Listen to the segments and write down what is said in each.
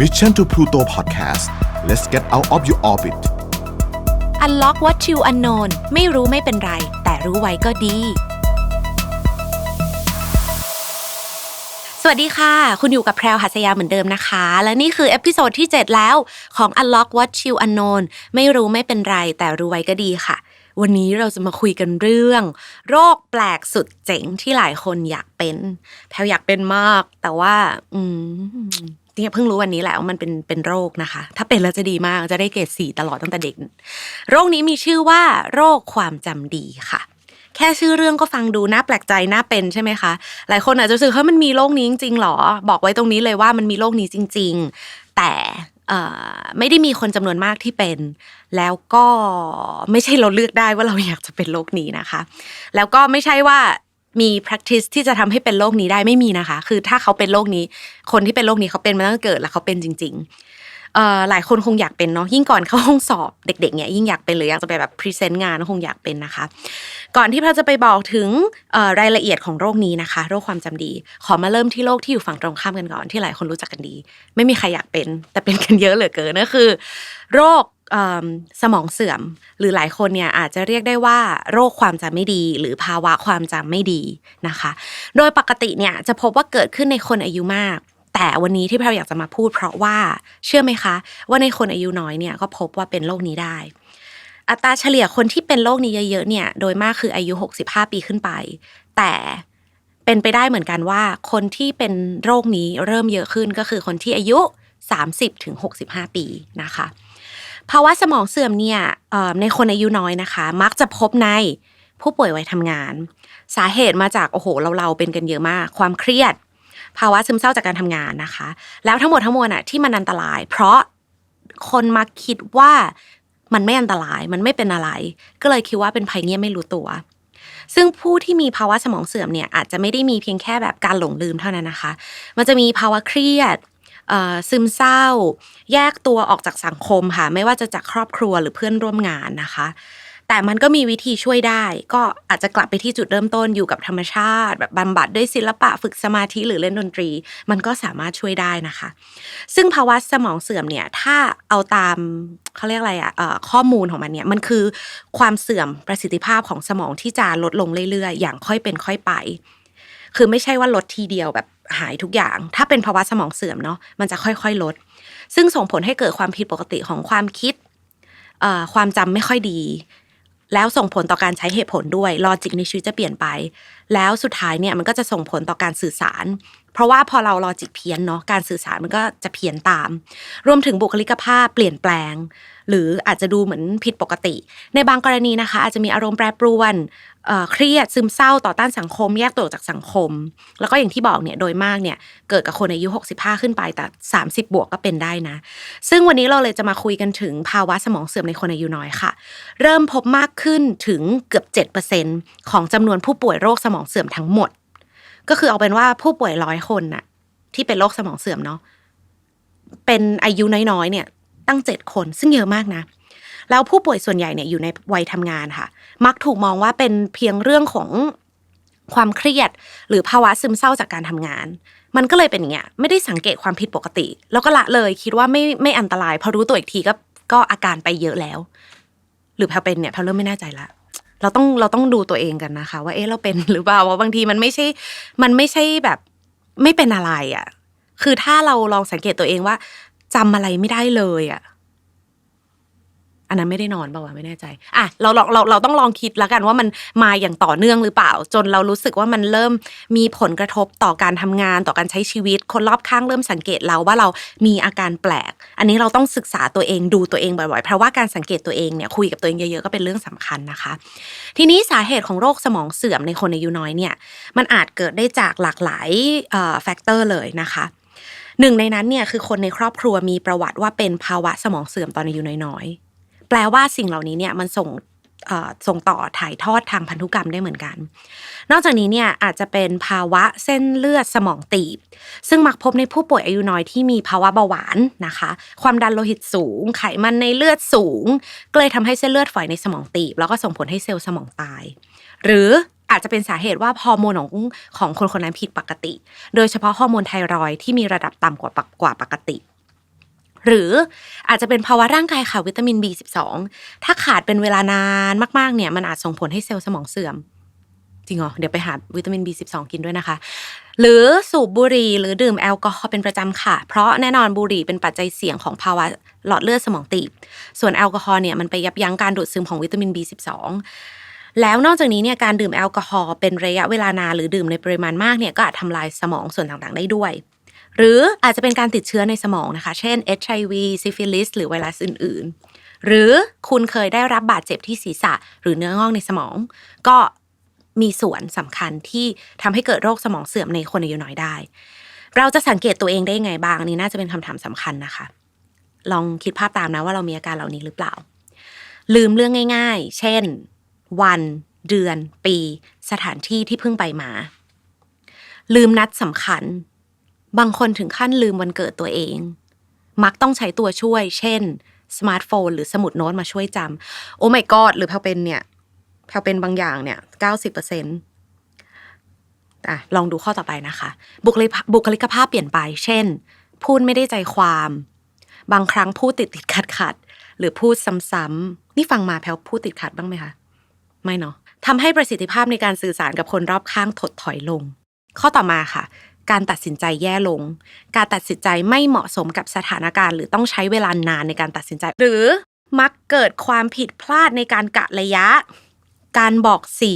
Mission to Pluto Podcast let's get out of your orbit Unlock what you unknown ไม่รู้ไม่เป็นไร แต่รู้ไว้ก็ดี สวัสดีค่ะ คุณอยู่กับแพรวหัสยาเหมือนเดิมนะคะ และนี่คือเอพิโซดที่ 7 แล้วของ Unlock what you unknown ไม่รู้ไม่เป็นไร แต่รู้ไว้ก็ดีค่ะวันนี้เราจะมาคุยกันเรื่อง โรคแปลกสุดเจ๋งที่หลายคนอยากเป็น แพรวอยากเป็นมาก แต่ว่า อืม เนี่ยเพิ่งรู้วันนี้แหละว่ามันเป็นเป็นโรคนะคะ ถ้าเป็นแล้วจะดีมากจะได้เกรดสี่ตลอดตั้งแต่เด็ก โรคนี้มีชื่อว่าโรคความจำดีค่ะแค่ชื่อเรื่องก็ฟังดูน่าแปลกใจน่าเป็นใช่ไหมคะ หลายคนอาจจะรู้สึกเฮ้ยมันมีโรคนี้จริงๆหรอ บอกไว้ตรงนี้เลยว่ามันมีโรคนี้จริง ๆ แต่ไม่ได้มีคนจำนวนมากที่เป็น แล้วก็ไม่ใช่เราเลือกได้ว่าเราอยากจะเป็นโรคนี้นะคะ แล้วก็ไม่ใช่ว่า มี practice ที่จะทำให้เป็นโรคนี้ได้ไม่มีนะคะ คือถ้าเขาเป็นโรคนี้ คนที่เป็นโรคนี้เขาเป็นมาตั้งแต่เกิดแล้วเขาเป็นจริงๆเอ่อหลายคนคงอยากเป็นเนาะยิ่งก่อนเข้าห้องสอบเด็กๆเนี่ยยิ่งอยากเป็นหรืออยากจะไปแบบพรีเซนต์งานก็คงอยากเป็นนะคะ ก่อนที่เราจะไปบอกถึงรายละเอียดของโรคนี้นะคะ โรคความจำดี ขอมาเริ่มที่โรคที่อยู่ฝั่งตรงข้ามกันก่อนที่หลายคนรู้จักกันดี ไม่มีใครอยากเป็น แต่เป็นกันเยอะเหลือเกินก็คือ โรค สมองเสื่อม หรือหลายคนเนี่ยอาจจะเรียกได้ว่า โรคความจำไม่ดี หรือภาวะความจำไม่ดีนะคะ โดยปกติเนี่ยจะพบว่าเกิดขึ้นในคนอายุมาก แต่วันนี้ที่เราอยากจะมาพูด เพราะว่าเชื่อไหมคะ ว่าในคนอายุน้อยเนี่ยก็พบว่าเป็นโรคนี้ได้ อัตราเฉลี่ยคนที่เป็นโรคนี้เยอะๆเนี่ยโดยมากคืออายุ 65 ปีขึ้นไป แต่เป็นไปได้เหมือนกันว่า คนที่เป็นโรคนี้เริ่มเยอะขึ้นก็คือคนที่อายุ 30ถึง65 ปีนะคะ ภาวะสมองเสื่อมเนี่ยในคนอายุน้อยนะคะ มักจะพบในผู้ป่วยวัยทำงาน สาเหตุมาจากโอ้โหเราเราเป็นกันเยอะมาก ความเครียด ภาวะซึมเศร้าจากการทำงานนะคะ แล้วทั้งหมดทั้งมวลอะที่มันอันตราย เพราะคนมาคิดว่ามันไม่อันตรายมันไม่เป็นอะไร ก็เลยคิดว่าเป็นภัยเงียบไม่รู้ตัว ซึ่งผู้ที่มีภาวะสมองเสื่อมเนี่ยอาจจะไม่ได้มีเพียงแค่แบบการหลงลืมเท่านั้นนะคะ มันจะมีภาวะเครียด ซึมเศร้า แยกตัวออกจากสังคมค่ะ ไม่ว่าจะจากครอบครัวหรือเพื่อนร่วมงานนะคะ แต่มันก็มีวิธีช่วยได้ ก็อาจจะกลับไปที่จุดเริ่มต้นอยู่กับธรรมชาติ แบบบำบัดด้วยศิลปะฝึกสมาธิหรือเล่นดนตรี มันก็สามารถช่วยได้นะคะ ซึ่งภาวะสมองเสื่อมเนี่ยถ้าเอาตามเขาเรียกอะไรอะะข้อมูลของมันเนี่ยมันคือความเสื่อมประสิทธิภาพของสมองที่จะลดลงเรื่อยๆ อย่างค่อยเป็นค่อยไป คือไม่ใช่ว่าลดทีเดียวแบบ หายทุกอย่าง ถ้าเป็นภาวะสมองเสื่อมเนาะมันจะค่อยๆลด ซึ่งส่งผลให้เกิดความผิดปกติของความคิดความจำไม่ค่อยดี แล้วส่งผลต่อการใช้เหตุผลด้วยลอจิกในชีวิตจะเปลี่ยนไป แล้วสุดท้ายเนี่ยมันก็จะส่งผลต่อการสื่อสาร เพราะว่าพอเราลอจิกเพี้ยนเนาะการสื่อสารมันก็จะเพี้ยนตาม รวมถึงบุคลิกภาพเปลี่ยนแปลง หรืออาจจะดูเหมือนผิดปกติ ในบางกรณีนะคะ อาจจะมีอารมณ์แปรปรวนเครียดซึมเศร้าต่อต้านสังคม แยกตัวออกจากสังคม แล้วก็อย่างที่บอกเนี่ยโดยมากเนี่ยเกิดกับคนอายุ 65 ขึ้นไปแต่ 30 บวกก็เป็นได้นะ ซึ่งวันนี้เราเลยจะมาคุยกันถึงภาวะสมองเสื่อมในคนอายุน้อยค่ะ เริ่มพบมากขึ้นถึงเกือบ 7%ของจำนวนผู้ป่วยโรคสมองเสื่อมทั้งหมด ก็คือเอาเป็นว่าผู้ป่วยร้อยคนน่ะ ที่เป็นโรคสมองเสื่อมเนาะเป็นอายุน้อยๆเนี่ย ตั้งเจ็ดคนซึ่งเยอะมากนะ แล้วผู้ป่วยส่วนใหญ่เนี่ยอยู่ในวัยทำงานค่ะ มักถูกมองว่าเป็นเพียงเรื่องของความเครียด หรือภาวะซึมเศร้าจากการทำงาน มันก็เลยเป็นอย่างเงี้ยไม่ได้สังเกตความผิดปกติ แล้วก็ละเลยคิดว่าไม่ไม่อันตรายพอรู้ตัวอีกทีก็ก็อาการไปเยอะแล้ว หรือแพลเป็นเนี่ยแพลเริ่มไม่แน่ใจละ เราต้องเราต้องดูตัวเองกันนะคะ ว่าเอ๊ะเราเป็นหรือเปล่าว่าบางทีมันไม่ใช่ มันไม่ใช่แบบไม่เป็นอะไรอะ คือถ้าเราลองสังเกตตัวเองว่าจำอะไรไม่ได้เลยอะ อันนั้นไม่ได้นอนเปล่าวะไม่แน่ใจอะเราลองเราเราต้องลองคิดแล้วกันว่ามันมาอย่างต่อเนื่องหรือเปล่า จนเรารู้สึกว่ามันเริ่มมีผลกระทบต่อการทำงานต่อการใช้ชีวิต คนรอบข้างเริ่มสังเกตเราว่าเรามีอาการแปลก อันนี้เราต้องศึกษาตัวเองดูตัวเองบ่อยๆ เพราะว่าการสังเกตตัวเองเนี่ยคุยกับตัวเองเยอะๆก็เป็นเรื่องสำคัญนะคะ ทีนี้สาเหตุของโรคสมองเสื่อมในคนอายุน้อยเนี่ยมันอาจเกิดได้จากหลากหลายแฟกเตอร์เลยนะคะหนึ่งในนั้นเนี่ยคือคนในครอบครัวมีประวัติว่าเป็นภาวะสมองเสื่อมตอนอายุน้อยๆ แปลว่าสิ่งเหล่านี้เนี่ยมันส่งส่งต่อถ่ายทอดทางพันธุกรรมได้เหมือนกัน นอกจากนี้เนี่ยอาจจะเป็นภาวะเส้นเลือดสมองตีบ ซึ่งมักพบในผู้ป่วยอายุน้อยที่มีภาวะเบาหวานนะคะ ความดันโลหิตสูง ไขมันในเลือดสูง ก็เลยทำให้เส้นเลือดฝอยในสมองตีบ แล้วก็ส่งผลให้เซลล์สมองตาย หรืออาจจะเป็นสาเหตุว่าฮอร์โมนของของคนคนนั้นผิดปกติ โดยเฉพาะฮอร์โมนไทรอยด์ที่มีระดับต่ำกว่ากว่าปกติ หรืออาจจะเป็นภาวะร่างกายขาดวิตามิน B12 ถ้าขาดเป็นเวลานานมากๆเนี่ยมันอาจส่งผลให้เซลล์สมองเสื่อมจริงเหรอเดี๋ยวไปหาวิตามิน B12 กินด้วยนะคะ หรือสูบบุหรี่หรือดื่มแอลกอฮอล์เป็นประจำค่ะ เพราะแน่นอนบุหรี่เป็นปัจจัยเสี่ยงของภาวะหลอดเลือดสมองตีบ ส่วนแอลกอฮอล์เนี่ยมันไปยับยั้งการดูดซึมของวิตามิน B12 แล้วนอกจากนี้เนี่ยการดื่มแอลกอฮอล์เป็นระยะเวลานานหรือดื่มในปริมาณมากเนี่ยก็อาจทำลายสมองส่วนต่างๆ ได้ด้วย หรืออาจจะเป็นการติดเชื้อในสมองนะคะ เช่น HIV ซิฟิลิสหรือไวรัสอื่น ๆ หรือคุณเคยได้รับบาดเจ็บที่ศีรษะ หรือเนื้องอกในสมอง ก็มีส่วนสำคัญที่ทำให้เกิดโรคสมองเสื่อมในคนอายุน้อยได้ เราจะสังเกตตัวเองได้ยังไงบ้างนนี่น่าจะเป็นคำถามสำคัญนะคะ ลองคิดภาพตามนะว่าเรามีอาการเหล่านี้หรือเปล่า ลืมเรื่องง่าย ๆ เช่น วัน เดือน ปี สถานที่ที่เพิ่งไปมา ลืมนัดสำคัญ บางคนถึงขั้นลืมวันเกิดตัวเอง มักต้องใช้ตัวช่วย เช่นสมาร์ทโฟน หรือสมุดโน้ตมาช่วยจำโอ้ my god หรือแพลเป็นเนี่ยแพลเป็นบางอย่างเนี่ยเก้าสิบเปอร์เซ็นต์อะลองดูข้อต่อไปนะคะ บุคลิกบุคลิกภาพเปลี่ยนไป เช่น พูดไม่ได้ใจความ บางครั้งพูดติดติดขัดขัดหรือพูดซ้ำๆนี่ฟังมาแพลพูดติดขัดบ้างไหมคะไม่เนาะทำให้ประสิทธิภาพในการสื่อสารกับคนรอบข้างถดถอยลง ข้อต่อมาค่ะ การตัดสินใจแย่ลง การตัดสินใจไม่เหมาะสมกับสถานการณ์ หรือต้องใช้เวลานานในการตัดสินใจ หรือมักเกิดความผิดพลาดในการกะระยะ การบอกสี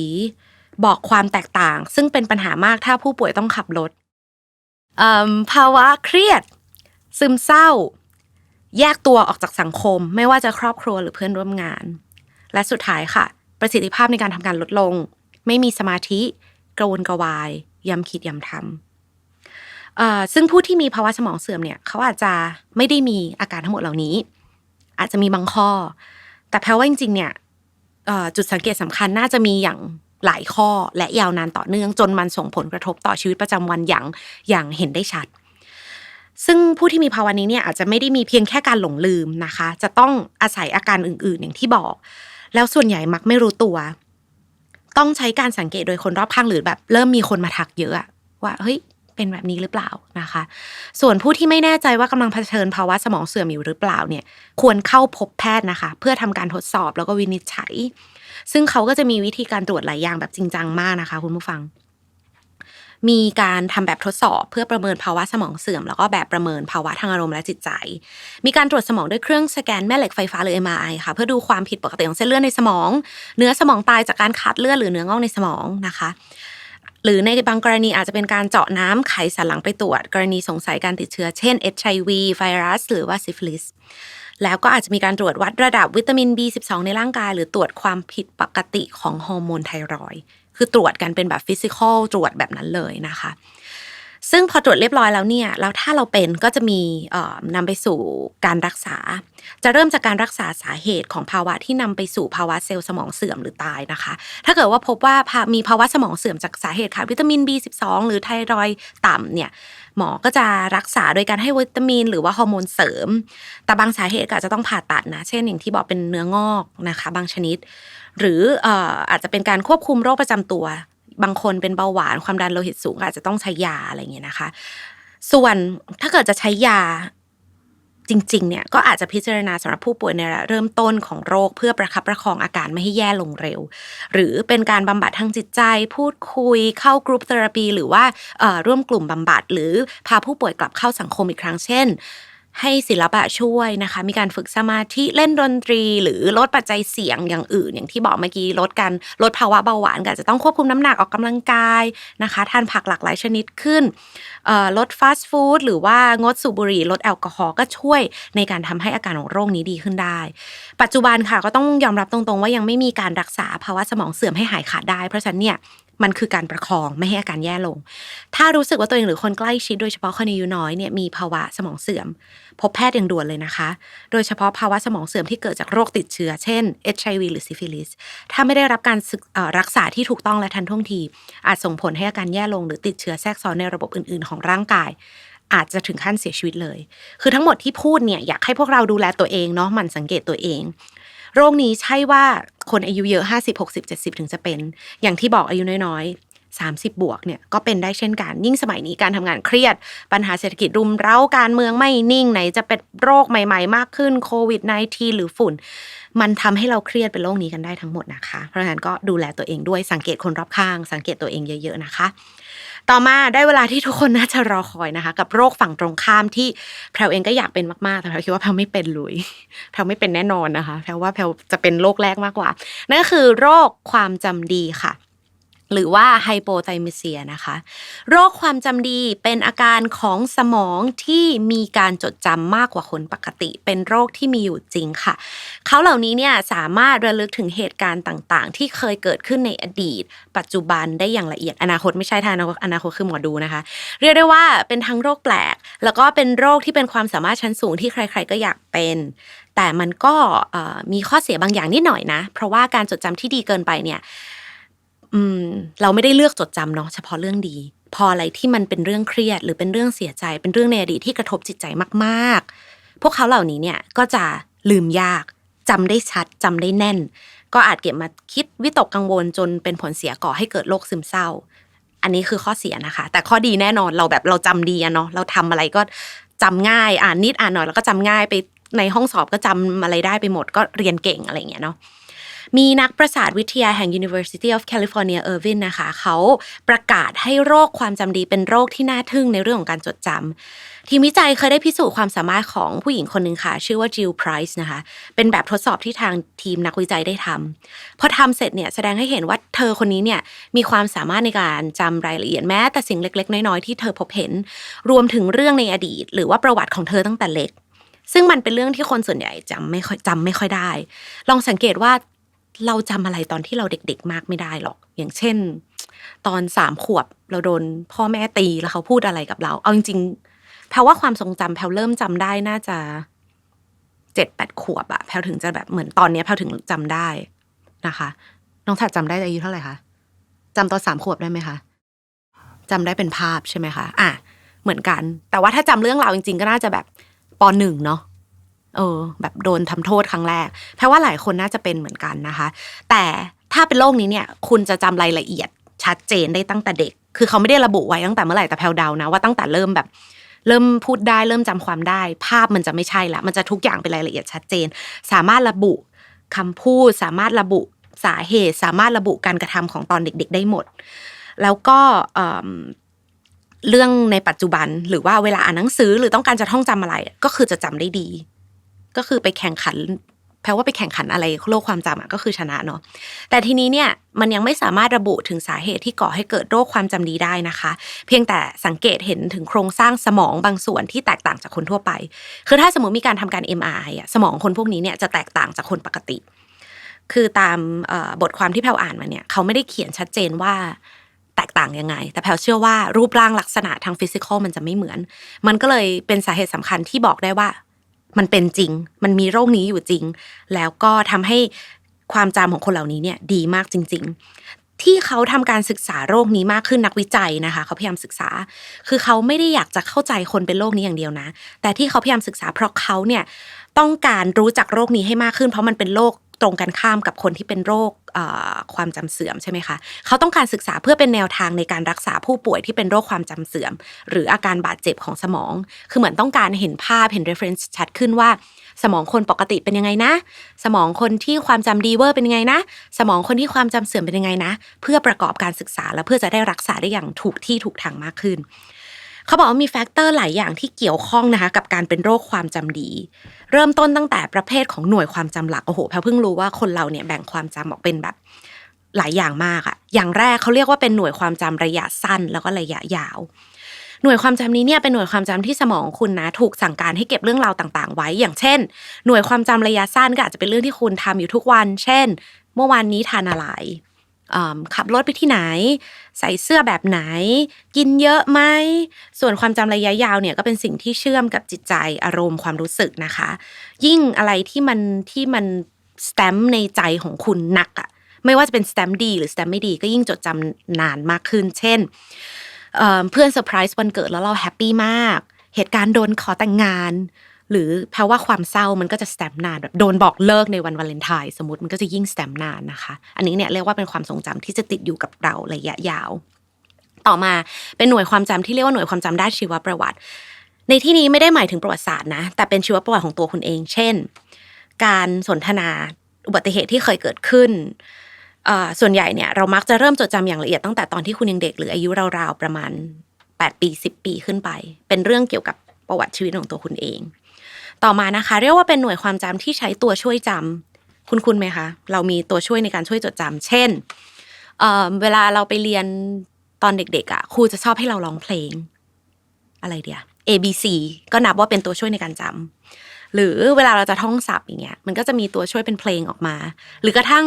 บอกความแตกต่าง ซึ่งเป็นปัญหามากถ้าผู้ป่วยต้องขับรถภาวะเครียด ซึมเศร้า แยกตัวออกจากสังคม ไม่ว่าจะครอบครัวหรือเพื่อนร่วมงาน และสุดท้ายค่ะ ประสิทธิภาพในการทำงานลดลง ไม่มีสมาธิ กระวนกระวาย ย้ำคิดย้ำทำ ซึ่งผู้ที่มีภาวะสมองเสื่อมเนี่ยเขาอาจจะไม่ได้มีอาการทั้งหมดเหล่านี้ อาจจะมีบางข้อ แต่แพลว่าจริงๆเนี่ยจุดสังเกตสำคัญน่าจะมีอย่างหลายข้อและยาวนานต่อเนื่องจนมันส่งผลกระทบต่อชีวิตประจำวันอย่างอย่างเห็นได้ชัด ซึ่งผู้ที่มีภาวะนี้เนี่ยอาจจะไม่ได้มีเพียงแค่การหลงลืมนะคะ จะต้องอาศัยอาการอื่น ๆ อย่างที่บอก แล้วส่วนใหญ่มักไม่รู้ตัว ต้องใช้การสังเกตโดยคนรอบข้างหรือแบบ เริ่มมีคนมาทักเยอะว่าเฮ้ย เป็นแบบนี้หรือเปล่านะคะ ส่วนผู้ที่ไม่แน่ใจว่ากำลังเผชิญภาวะสมองเสื่อมอยู่หรือเปล่าเนี่ยควรเข้าพบแพทย์นะคะ เพื่อทำการทดสอบแล้วก็วินิจฉัย ซึ่งเขาก็จะมีวิธีการตรวจหลายอย่างแบบจริงจังมากนะคะ คุณผู้ฟัง มีการทำแบบทดสอบเพื่อประเมินภาวะสมองเสื่อม แล้วก็แบบประเมินภาวะทางอารมณ์และจิตใจ มีการตรวจสมองด้วยเครื่องสแกนแม่เหล็กไฟฟ้าหรือ MRI ค่ะ เพื่อดูความผิดปกติของเส้นเลือดในสมอง เนื้อสมองตายจากการขาดเลือดหรือเนื้องอกในสมองนะคะ หรือในบางกรณีอาจจะเป็นการเจาะน้ำไขสันหลังไปตรวจ กรณีสงสัยการติดเชื้อ เช่น HIV ไวรัส หรือว่าซิฟิลิสแล้วก็อาจจะมีการตรวจวัดระดับวิตามิน B12 ในร่างกาย หรือตรวจความผิดปกติของฮอร์โมนไทรอยคือตรวจกันเป็นแบบฟิสิกอลตรวจแบบนั้นเลยนะคะ ซึ่งพอตรวจเรียบร้อยแล้วเนี่ยแล้วถ้าเราเป็นก็จะมีเอ่อนำไปสู่การรักษา จะเริ่มจากการรักษาสาเหตุของภาวะที่นำไปสู่ภาวะเซลล์สมองเสื่อมหรือตายนะคะ ถ้าเกิดว่าพบว่ามีภาวะสมองเสื่อมจากสาเหตุขาดวิตามิน B12 หรือไทรอยด์ต่ำเนี่ยหมอก็จะรักษาโดยการให้วิตามิน หรือว่าฮอร์โมนเสริม แต่บางสาเหตุก็อาจจะต้องผ่าตัดนะ เช่นอย่างที่บอกเป็นเนื้องอกนะคะ บางชนิด หรือเอ่ออาจจะเป็นการควบคุมโรคประจำตัว บางคนเป็นเบาหวานความดันโลหิตสูงอาจจะต้องใช้ยาอะไรอย่างเงี้ยนะคะ ส่วนถ้าเกิดจะใช้ยาจริงๆ เนี่ยก็อาจจะพิจารณาสำหรับผู้ป่วยในระเริ่มต้นของโรค เพื่อประคับประคองอาการไม่ให้แย่ลงเร็ว หรือเป็นการบำบัดทางจิตใจ พูดคุยเข้ากรุ๊ปเทอราปี หรือว่าร่วมกลุ่มบำบัด หรือพาผู้ป่วยกลับเข้าสังคมอีกครั้งเช่น ให้ศิลปะช่วยนะคะ มีการฝึกสมาธิเล่นดนตรี หรือลดปัจจัยเสี่ยงอย่างอื่น อย่างที่บอกเมื่อกี้ลดการลดภาวะเบาหวานก็จะต้องควบคุมน้ำหนักออกกำลังกายนะคะ ทานผักหลากหลายชนิดขึ้นลดฟาสต์ฟู้ดหรือว่างดสูบบุหรี่ลดแอลกอฮอล์ก็ช่วยในการทำให้อาการของโรคนี้ดีขึ้นได้ ปัจจุบันค่ะก็ต้องยอมรับตรงๆ ว่ายังไม่มีการรักษาภาวะสมองเสื่อมให้หายขาดได้ เพราะฉะนั้นเนี่ย มันคือการประคองไม่ให้อาการแย่ลง ถ้ารู้สึกว่าตัวเองหรือคนใกล้ชิดโดยเฉพาะคนอายุน้อยเนี่ยมีภาวะสมองเสื่อม พบแพทย์อย่างด่วนเลยนะคะ โดยเฉพาะภาวะสมองเสื่อมที่เกิดจากโรคติดเชื้อ เช่น HIV หรือซิฟิลิส ถ้าไม่ได้รับการรักษาที่ถูกต้องและทันท่วงที อาจส่งผลให้อาการแย่ลง หรือติดเชื้อแทรกซ้อนในระบบอื่น ๆ ของร่างกาย อาจจะถึงขั้นเสียชีวิตเลย คือทั้งหมดที่พูดเนี่ยอยากให้พวกเราดูแลตัวเองเนาะหมั่นสังเกตตัวเอง โรคนี้ใช่ว่าคนอายุเยอะ50 60 70 ถึงจะเป็น อย่างที่บอกอายุน้อยๆ30 บวกเนี่ยก็เป็นได้เช่นกัน ยิ่งสมัยนี้การทำงานเครียด ปัญหาเศรษฐกิจรุมเร้าการเมืองไม่นิ่งไหนจะเป็นโรคใหม่ ๆ มากขึ้นโควิด -19 หรือฝุ่น มันทำให้เราเครียดเป็นโรคนี้กันได้ทั้งหมดนะคะ เพราะฉะนั้นก็ดูแลตัวเองด้วยสังเกตคนรอบข้าง สังเกตตัวเองเยอะ ๆ นะคะ ต่อมาได้เวลาที่ทุกคนน่าจะรอคอยนะคะ กับโรคฝั่งตรงข้ามที่แพลวเองก็อยากเป็นมากๆ แต่แพลวคิดว่าแพลวไม่เป็นเลยแพลวไม่เป็นแน่นอนนะคะแพลวว่าแพลวจะเป็นโรคแรกมากกว่านั่นก็คือโรคความจำดีค่ะ หรือว่าไฮโปไทมิเซียนะคะ โรคความจำดีเป็นอาการของสมองที่มีการจดจำมากกว่าคนปกติ เป็นโรคที่มีอยู่จริงค่ะ เขาเหล่านี้เนี่ยสามารถระลึกถึงเหตุการณ์ต่างๆ ที่เคยเกิดขึ้นในอดีต ปัจจุบันได้อย่างละเอียดอนาคตไม่ใช่ทางอนาคตอนาคตคือหมอดูนะคะ เรียกได้ว่าเป็นทั้งโรคแปลก แล้วก็เป็นโรคที่เป็นความสามารถชั้นสูงที่ใคร ๆ ก็อยากเป็นแต่มันก็มีข้อเสียบางอย่างนิดหน่อยนะ เพราะว่าการจดจำที่ดีเกินไปเนี่ย อืม เราไม่ได้เลือกจดจำเนาะเฉพาะเรื่องดี พออะไรที่มันเป็นเรื่องเครียด หรือเป็นเรื่องเสียใจ เป็นเรื่องในอดีตที่กระทบจิตใจมากๆ พวกเขาเหล่านี้เนี่ยก็จะลืมยากจำได้ชัดจำได้แน่น ก็อาจเก็บมาคิดวิตกกังวลจนเป็นผลเสียก่อให้เกิดโรคซึมเศร้า อันนี้คือข้อเสียนะคะ แต่ข้อดีแน่นอนเราแบบเราจำดีอะเนาะเราทำอะไรก็จำง่าย อ่านนิดอ่านหน่อยแล้วก็จำง่ายไปในห้องสอบก็จำอะไรได้ไปหมดก็เรียนเก่งอะไรอย่างเงี้ยเนาะ มีนักประสาทวิทยาแห่ง University of California Irvine นะคะ เขาประกาศให้โรคความจำดีเป็นโรคที่น่าทึ่งในเรื่องของการจดจำทีมวิจัยเคยได้พิสูจน์ความสามารถของผู้หญิงคนหนึ่งค่ะ ชื่อว่า Jill Price นะคะ เป็นแบบทดสอบที่ทางทีมนักวิจัยได้ทำพอทำเสร็จเนี่ยแสดงให้เห็นว่าเธอคนนี้เนี่ยมีความสามารถในการจำรายละเอียดแม้แต่สิ่งเล็ก ๆ น้อยๆที่เธอพบเห็น รวมถึงเรื่องในอดีต หรือว่าประวัติของเธอตั้งแต่เล็กซึ่งมันเป็นเรื่องที่คนส่วนใหญ่จำไม่ค่อยจำไม่ค่อยได้ ลองสังเกตว่า เราจำอะไรตอนที่เราเด็ก ๆ มากไม่ได้หรอก อย่างเช่น ตอนสามขวบเราโดนพ่อแม่ตีแล้วเขาพูดอะไรกับเรา เอาจริงๆแพลว่าความทรงจำแพลเริ่มจำได้น่าจะเจ็ดแปดขวบอะแพลถึงจะแบบเหมือนตอนเนี้ยแพลถึงจำได้นะคะ น้องถัดจำได้อายุเท่าไหร่คะจำตอนสามขวบได้ไหมคะจำได้เป็นภาพใช่ไหมคะ อะ เหมือนกัน แต่ว่าถ้าจำเรื่องราวจริง ๆ ก็น่าจะแบบปหนึ่งเนาะ เออ แบบโดนทำโทษครั้งแรกแปลว่าหลายคนน่าจะเป็นเหมือนกันนะคะ แต่ถ้าเป็นโรคนี้เนี่ยคุณจะจำรายละเอียดชัดเจนได้ตั้งแต่เด็ก คือเขาไม่ได้ระบุไว้ตั้งแต่เมื่อไหร่แต่แพลวเดานะว่าตั้งแต่เริ่มแบบ เริ่มพูดได้เริ่มจำความได้ ภาพมันจะไม่ใช่ละมันจะทุกอย่างเป็นรายละเอียดชัดเจน สามารถระบุคำพูด สามารถระบุสาเหตุ สามารถระบุการกระทำของตอนเด็ก ๆ ได้หมด แล้วก็เอิ่มเรื่องในปัจจุบันหรือว่าเวลาอ่านหนังสือหรือต้องการจะท่องจำอะไร ก็คือจะจำได้ดี ก็คือไปแข่งขันแปลว่าไปแข่งขันอะไรโลกความจำก็คือชนะเนาะแต่ทีนี้เนี่ยมันยังไม่สามารถระบุถึงสาเหตุที่ก่อให้เกิดโรคความจำดีได้นะคะ เพียงแต่สังเกตเห็นถึงโครงสร้างสมองบางส่วนที่แตกต่างจากคนทั่วไป คือถ้าสมมติมีการทำการ MRI อะสมองคนพวกนี้เนี่ยจะแตกต่างจากคนปกติ คือตามบทความที่แพลวอ่านมาเนี่ยเขาไม่ได้เขียนชัดเจนว่าแตกต่างยังไง แต่แพลวเชื่อว่ารูปร่างลักษณะทางฟิสิกอลมันจะไม่เหมือน มันก็เลยเป็นสาเหตุสำคัญที่บอกได้ว่า มันเป็นจริง มันมีโรคนี้อยู่จริง แล้วก็ทำให้ความจำของคนเหล่านี้เนี่ยดีมากจริง ๆ ที่เขาทำการศึกษาโรคนี้มากขึ้นนักวิจัยนะคะ เขาพยายามศึกษา คือเขาไม่ได้อยากจะเข้าใจคนเป็นโรคนี้อย่างเดียวนะ แต่ที่เขาพยายามศึกษาเพราะเขาเนี่ยต้องการรู้จักโรคนี้ให้มากขึ้น เพราะมันเป็นโรคตรงกันข้ามกับคนที่เป็นโรคความจำเสื่อมใช่ไหมคะเขาต้องการศึกษาเพื่อเป็นแนวทางในการรักษาผู้ป่วยที่เป็นโรคความจำเสื่อม หรืออาการบาดเจ็บของสมอง คือเหมือนต้องการเห็นภาพเห็น reference ชัดขึ้นว่า สมองคนปกติเป็นยังไงนะ สมองคนที่ความจำดีเวอร์เป็นยังไงนะ สมองคนที่ความจำเสื่อมเป็นยังไงนะ เพื่อประกอบการศึกษาและเพื่อจะได้รักษาได้อย่างถูกที่ถูกทางมากขึ้น เขาบอกว่ามีแฟกเตอร์หลายอย่างที่เกี่ยวข้องนะคะ กับการเป็นโรคความจำดี เริ่มต้นตั้งแต่ประเภทของหน่วยความจำหลักโอ้โหแพลเพิ่งรู้ว่าคนเราเนี่ยแบ่งความจำออกเป็นแบบหลายอย่างมากอะอย่างแรกเขาเรียกว่าเป็นหน่วยความจำระยะสั้นแล้วก็ระยะยาว หน่วยความจำนี้เนี่ยเป็นหน่วยความจำที่สมองคุณนะ ถูกสั่งการให้เก็บเรื่องราวต่าง ๆ ไว้ อย่างเช่น หน่วยความจำระยะสั้นก็อาจจะเป็นเรื่องที่คุณทำอยู่ทุกวัน เช่น เมื่อวานนี้ทานอะไร ขับรถไปที่ไหน ใส่เสื้อแบบไหน กินเยอะไหมส่วนความจำระยะยาวเนี่ยก็เป็นสิ่งที่เชื่อมกับจิตใจอารมณ์ความรู้สึกนะคะ ยิ่งอะไรที่มันที่มันสแตมป์ในใจของคุณหนักอะไม่ว่าจะเป็นสแตมป์ดีหรือสแตมป์ไม่ดี ก็ยิ่งจดจำนานมากขึ้น เช่นเพื่อนเซอร์ไพรส์วันเกิดแล้วเราแฮปปี้มาก เหตุการณ์โดนขอแต่งงาน หรือแปลว่าความเศร้ามันก็จะสแตมนานแบบโดนบอกเลิกในวันวาเลนไทน์สมมติมันก็จะยิ่งสแตมนานนะคะ อันนี้เนี่ยเรียกว่าเป็นความทรงจำที่จะติดอยู่กับเราระยะยาว ต่อมาเป็นหน่วยความจำที่เรียกว่าหน่วยความจำด้านชีวประวัติ ในที่นี้ไม่ได้หมายถึงประวัติศาสตร์นะ แต่เป็นชีวประวัติของตัวคุณเอง เช่น การสนทนาอุบัติเหตุที่เคยเกิดขึ้นส่วนใหญ่เนี่ยเรามักจะเริ่มจดจำอย่างละเอียดตั้งแต่ตอนที่คุณยังเด็กหรืออายุราวๆประมาณ8ปี10 ปีขึ้นไป เป็นเรื่องเกี่ยวกับประวัติชีวิตของตัวคุณเอง ต่อมานะคะ เรียกว่าเป็นหน่วยความจำที่ใช้ตัวช่วยจำคุณคุณไหมคะเรามีตัวช่วยในการช่วยจดจำเช่นเเวลาเราไปเรียนตอนเด็กๆอะครูจะชอบให้เราร้องเพลง อะไรเดีย A B C ก็นับว่าเป็นตัวช่วยในการจำหรือเวลาเราจะท่องศัพท์อย่างเงี้ยมันก็จะมีตัวช่วยเป็นเพลงออกมา หรือกระทั่ง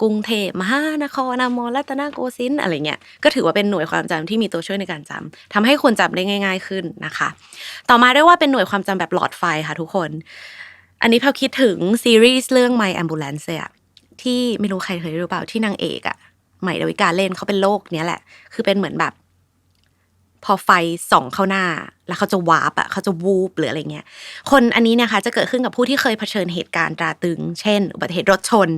กรุงเทพมหานครนามรัตนโกสินทร์อะไรเงี้ยก็ถือว่าเป็นหน่วยความจำที่มีตัวช่วยในการจำทำให้คนจำได้ง่าย ๆขึ้นนะคะ ต่อมาเรียกว่าเป็นหน่วยความจำแบบหลอดไฟค่ะทุกคน อันนี้พอคิดถึงซีรีส์เรื่อง My Ambulance เลยอะที่ไม่รู้ใครเคยรู้เปล่าที่นางเอกอะใหม่ดาวิกาเล่นเขาเป็นโรคเนี้ยแหละ คือเป็นเหมือนแบบ พอไฟส่องเข้าหน้า แล้วเขาจะวาร์ปอะเขาจะวูบหรืออะไรเงี้ย คนอันนี้เนะคะจะเกิดขึ้นกับผู้ที่เคยเผชิญเหตุการณ์ตราตรึง เช่น อุบัติเหตุรถชน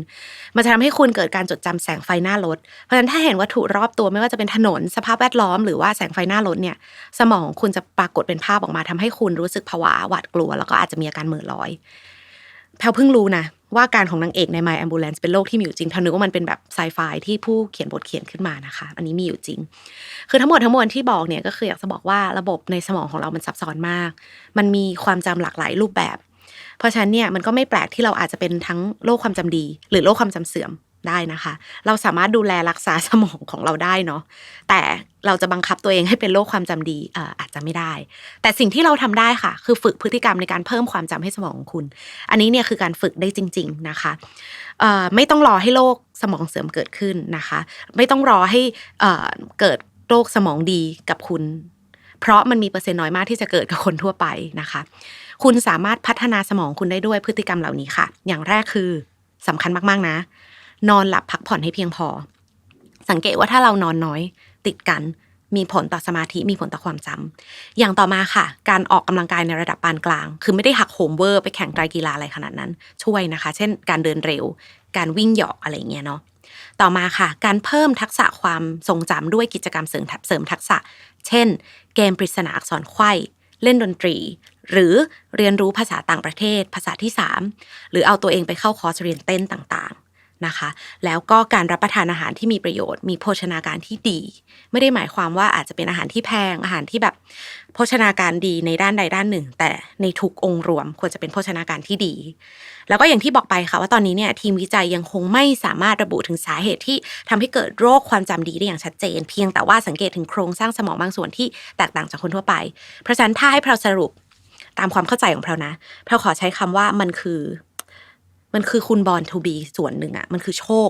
มันจะทำให้คุณเกิดการจดจำแสงไฟหน้ารถ เพราะฉะนั้นถ้าเห็นวัตถุรอบตัวไม่ว่าจะเป็นถนนสภาพแวดล้อมหรือว่าแสงไฟหน้ารถเนี่ย สมองของคุณจะปรากฏเป็นภาพออกมาทำให้คุณรู้สึกผวาหวาดกลัว แล้วก็อาจจะมีอาการเหม่อลอย แพลวเพิ่งรู้นะ ว่าการของนางเอกใน My Ambulance เป็นโรคที่มีอยู่จริงเธอนึกว่ามันเป็นแบบไซไฟที่ผู้เขียนบทเขียนขึ้นมานะคะ อันนี้มีอยู่จริง คือทั้งหมดทั้งมวลที่บอกเนี่ยก็คืออยากจะบอกว่าระบบในสมองของเรามันซับซ้อนมาก มันมีความจำหลากหลายรูปแบบ เพราะฉะนั้นเนี่ยมันก็ไม่แปลกที่เราอาจจะเป็นทั้งโรคความจำดี หรือโรคความจำเสื่อม ได้นะคะ เราสามารถดูแลรักษาสมองของเราได้เนาะแต่เราจะบังคับตัวเองให้เป็นโรคความจำดีอาจจะไม่ได้ แต่สิ่งที่เราทำได้ค่ะ คือฝึกพฤติกรรมในการเพิ่มความจำให้สมองของคุณ อันนี้เนี่ยคือการฝึกได้จริง ๆนะคะไม่ต้องรอให้โรคสมองเสื่อมเกิดขึ้นนะคะ ไม่ต้องรอให้เอ่อเกิดโรคสมองดีกับคุณ เพราะมันมีเปอร์เซ็นต์น้อยมากที่จะเกิดกับคนทั่วไปนะคะ คุณสามารถพัฒนาสมองคุณได้ด้วยพฤติกรรมเหล่านี้ค่ะ อย่างแรกคือสำคัญมากๆนะ นอนหลับพักผ่อนให้เพียงพอ สังเกตว่าถ้าเรานอนน้อย ติดกันมีผลต่อสมาธิมีผลต่อความจำอย่างต่อมาค่ะ การออกกำลังกายในระดับปานกลาง คือไม่ได้หักโหมเวอร์ไปแข่งไตรกีฬาอะไรขนาดนั้น ช่วยนะคะ เช่น การเดินเร็ว การวิ่งเหยาะอะไรเงี้ยเนาะต่อมาค่ะ การเพิ่มทักษะความทรงจำด้วยกิจกรรมเสริมเสริมทักษะ เช่น เกมปริศนาอักษรไขว้เล่นดนตรี หรือเรียนรู้ภาษาต่างประเทศ ภาษาที่ 3 หรือเอาตัวเองไปเข้าคอร์สเรียนเต้นต่าง นะคะ แล้วก็การรับประทานอาหารที่มีประโยชน์ มีโภชนาการที่ดี ไม่ได้หมายความว่าอาจจะเป็นอาหารที่แพงอาหารที่แบบโภชนาการดีในด้านใดด้านหนึ่ง แต่ในทุกองค์รวมควรจะเป็นโภชนาการที่ดี แล้วก็อย่างที่บอกไปค่ะว่าตอนนี้เนี่ยทีมวิจัยยังคงไม่สามารถระบุถึงสาเหตุที่ทำให้เกิดโรคความจำดีได้อย่างชัดเจน เพียงแต่ว่าสังเกตถึงโครงสร้างสมองบางส่วนที่แตกต่างจากคนทั่วไป เพราะฉะนั้นถ้าให้เราสรุปตามความเข้าใจของเรานะเราขอใช้คำว่ามันคือ มันคือคุณบอลทูบีส่วนหนึ่งอะมันคือโชค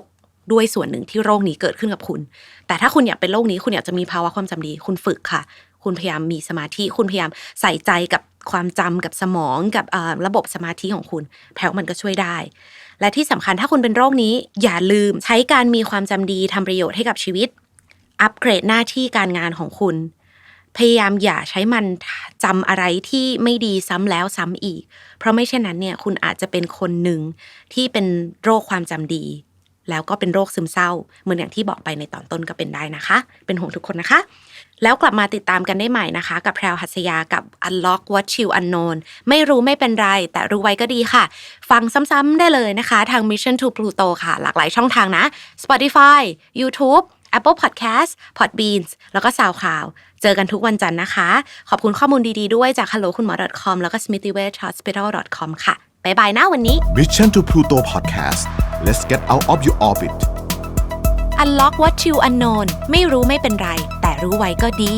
ด้วยส่วนหนึ่งที่โรคนี้เกิดขึ้นกับคุณ แต่ถ้าคุณอยากเป็นโรคนี้คุณอยากจะมีภาวะความจำดี คุณฝึกค่ะ คุณพยายามมีสมาธิ คุณพยายามใส่ใจกับความจำกับสมองกับระบบสมาธิของคุณแพลมันก็ช่วยได้ และที่สำคัญถ้าคุณเป็นโรคนี้ อย่าลืมใช้การมีความจำดีทำประโยชน์ให้กับชีวิต อัปเกรดหน้าที่การงานของคุณ พยายามอย่าใช้มันจำอะไรที่ไม่ดีซ้ำแล้วซ้ำอีก เพราะไม่เช่นนั้นเนี่ยคุณอาจจะเป็นคนหนึ่งที่เป็นโรคความจำดี แล้วก็เป็นโรคซึมเศร้า เหมือนอย่างที่บอกไปในตอนต้นก็เป็นได้นะคะ เป็นห่วงทุกคนนะคะ แล้วกลับมาติดตามกันได้ใหม่นะคะ กับแพรวหัสยากับ Unlock What You Unknown ไม่รู้ไม่เป็นไร แต่รู้ไว้ก็ดีค่ะ ฟังซ้ำๆได้เลยนะคะ ทาง Mission to Pluto ค่ะ หลากหลายช่องทางนะ Spotify YouTube Apple Podcast Podbeans แล้วก็ SoundCloud เจอกันทุกวันจันทร์นะคะ ขอบคุณข้อมูลดีๆด้วยจาก hello คุณหมอ .com แล้วก็ smithyWest Hospital com ค่ะบ๊ายบายนะวันนี้ Mission to Pluto Podcast let's get out of your orbit Unlock What You Unknown ไม่รู้ไม่เป็นไรแต่ รู้ไว้ก็ดี